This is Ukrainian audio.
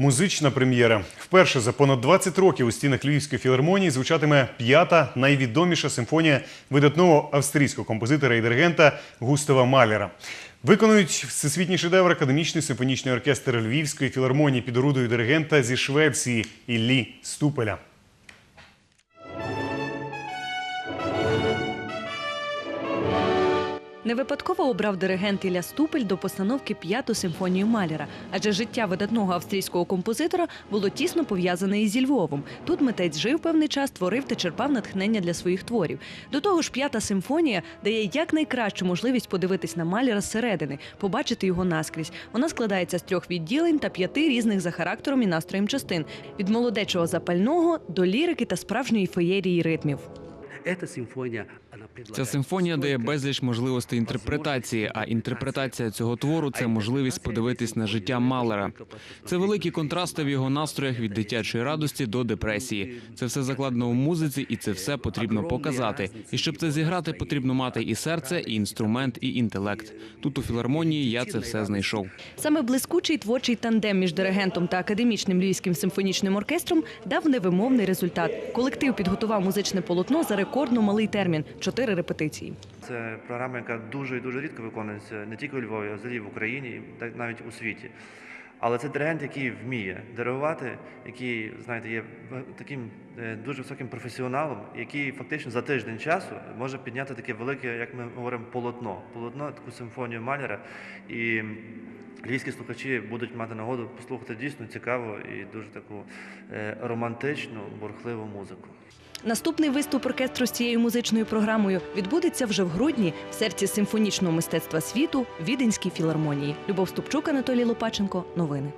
Музична прем'єра. Вперше за понад 20 років у стінах Львівської філармонії звучатиме п'ята найвідоміша симфонія видатного австрійського композитора і диригента Густава Малера. Виконують всесвітній шедевр академічний симфонічний оркестр Львівської філармонії під орудою диригента зі Швеції Іллі Ступеля. Не випадково обрав диригент Ілля Ступель до постановки п'яту симфонію Малера, адже життя видатного австрійського композитора було тісно пов'язане із Львовом. Тут митець жив певний час, творив та черпав натхнення для своїх творів. До того ж, п'ята симфонія дає якнайкращу можливість подивитись на Малера зсередини, побачити його наскрізь. Вона складається з трьох відділень та п'яти різних за характером і настроєм частин від молодечого запального до лірики та справжньої феєрії ритмів. Эта симфония, она Ця симфонія дає безліч можливостей інтерпретації, а інтерпретація цього твору це можливість подивитись на життя Малера. Це великі контрасти в його настроях від дитячої радості до депресії. Це все закладено в музиці, і це все потрібно показати. І щоб це зіграти, потрібно мати і серце, і інструмент, і інтелект. Тут у філармонії я це все знайшов. Саме блискучий творчий тандем між диригентом та академічним львівським симфонічним оркестром дав невимовний результат. Колектив підготував музичне полотно за рекордно малий термін чотири репетиції. Це програма, яка дуже і дуже рідко виконується не тільки у Львові, а взагалі в Україні, так навіть у світі. Але це диригент, який вміє диригувати, який, знаєте, є таким е, дуже високим професіоналом, який фактично за тиждень часу може підняти таке велике, як ми говоримо, полотно. Полотно, таку симфонію Малера. І львівські слухачі будуть мати нагоду послухати дійсно цікаву і дуже таку е, романтичну, бурхливу музику. Наступний виступ оркестру з цією музичною програмою відбудеться вже в грудні в серці симфонічного мистецтва світу Віденській філармонії. Любов Ступчук, Анатолій Лопаченко. Новини.